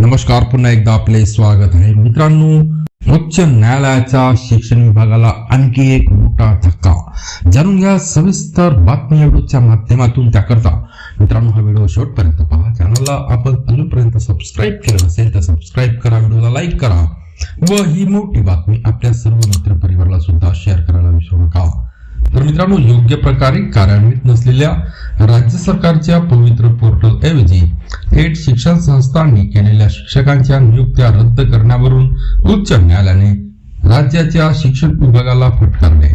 नमस्कार पुन्हा एकदा आपले स्वागत आहे. मित्रांनो उच्च न्यायालयाच्या शिक्षण विभागाला आणखी एक मोठा धक्का. जाणून घ्या सविस्तर बातमी व्हिडिओच्या माध्यमातून त्याकरता. मित्रांनो हा व्हिडिओ शेवटपर्यंत पहा. चॅनलला आपण अजूनपर्यंत सबस्क्राईब केलं नसेल तर सबस्क्राईब करा. व्हिडिओला लाईक करा. व ही मोठी बातमी आपल्या सर्व मित्रांनो योग्य प्रकारे कार्यान्वित नसलेल्या राज्य सरकारच्या पवित्र पोर्टल ऐवजी थेट शिक्षण संस्थांनी केलेल्या शिक्षकांच्या नियुक्त्या रद्द करण्यावरून उच्च न्यायालयाने राज्याच्या शिक्षण विभागाला फटकारले.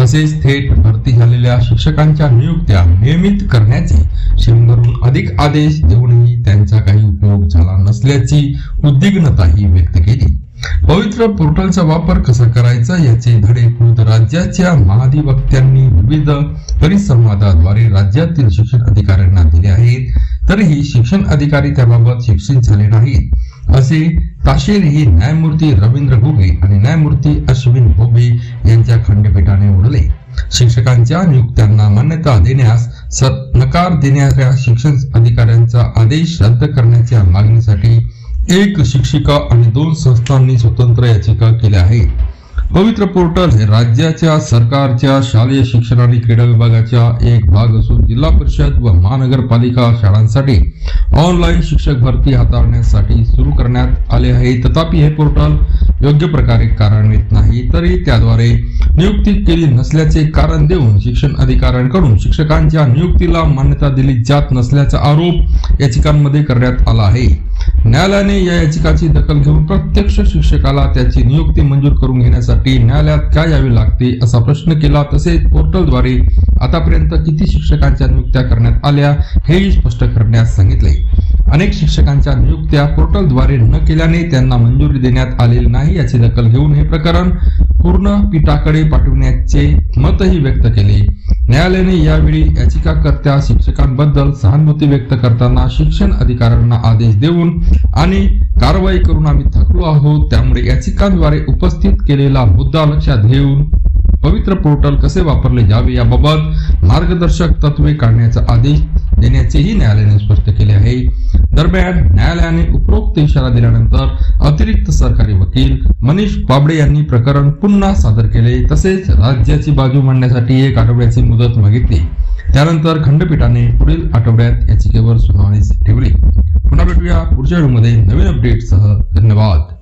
तसेच थेट भरती झालेल्या शिक्षकांच्या नियुक्त्या नियमित करण्याचे शंभरहून अधिक आदेश देऊनही त्यांचा काही उपयोग झाला नसल्याची उद्विग्नताही व्यक्त केली. पवित्र पोर्टलचा वापर कसा करायचा याचे धडे खुद राज्याच्या महाधिवक्त्यांनी विविध परिसंवादाद्वारे राज्यातील शिक्षण अधिकाऱ्यांना दिले आहेत. तरीही शिक्षण अधिकारी त्याबाबत शिक्षित झाले नाहीत. असे ताशेरही न्यायमूर्ती रवींद्र घुगे आणि न्यायमूर्ती अश्विन भोबे यांच्या खंडपीठाने उडले. शिक्षकांच्या नियुक्त्यांना मान्यता देण्यास नकार देणाऱ्या शिक्षण अधिकाऱ्यांचा आदेश रद्द करण्याच्या मागणीसाठी एक शिक्षिका आणि दोन संस्थांनी स्वतंत्र याचिका केल्या आहेत. पवित्र पोर्टल हे राज्याच्या सरकारच्या शालेय शिक्षण आणि क्रीडा विभागाचा एक भाग असून जिल्हा परिषद व महानगरपालिका शाळांसाठी ऑनलाईन शिक्षक भरती हाताळण्यासाठी सुरू करण्यात आले आहे. तथापि हे पोर्टल योग्य प्रकारे कार्यान्वित नाही तरी त्याद्वारे नियुक्ती केली नसल्याचे कारण देऊन शिक्षण अधिकाऱ्यांकडून शिक्षकांच्या नियुक्तीला मान्यता दिली जात नसल्याचा आरोप याचिकांमध्ये करण्यात आला आहे. न्यायालयाने या याचिकाची दखल घेऊन प्रत्यक्ष शिक्षकाला त्याची नियुक्ती मंजूर करून घेण्यासाठी न्यायालयात काय यावे लागते असा प्रश्न केला तसेच पोर्टलद्वारे आतापर्यंत किती शिक्षकांच्या नियुक्त्या करण्यात आल्या हेही स्पष्ट करण्यास सांगितले. अनेक शिक्षकांच्या नियुक्त्या पोर्टलद्वारे न केल्याने त्यांना मंजुरी देण्यात आलेली नाही याची दखल घेऊन हे प्रकरण पूर्ण पीठाकडे पाठविण्याचे मतही व्यक्त केले. न्यायालयाने यावेळी याचिकाकर्त्या शिक्षकांबद्दल सहानुभूती व्यक्त करताना शिक्षण अधिकाऱ्यांना आदेश देऊन आणि कारवाई करून आम्ही थकलो आहोत त्यामुळे याचिकांद्वारे उपस्थित केलेला मुद्दा लक्षात घेऊन पवित्र पोर्टल कसे वापरले जावे याबाबत मार्गदर्शक तत्वे काढण्याचा आदेश देण्याचेही न्यायालयाने स्पष्ट केले आहे. दरम्यान न्यायालयाने उपरोक्त इशारा दिल्यानंतर अतिरिक्त सरकारी वकील मनीष बाबडे यांनी प्रकरण पुन्हा सादर केले. तसेच राज्याची बाजू मांडण्यासाठी एक आठवड्याची मुदत मागितली. त्यानंतर खंडपीठाने पुढील आठवड्यात याचिकेवर सुनावणी ठेवली. पुन्हा भेटूया पुढच्या व्हिडिओमध्ये नवीन अपडेटसह धन्यवाद.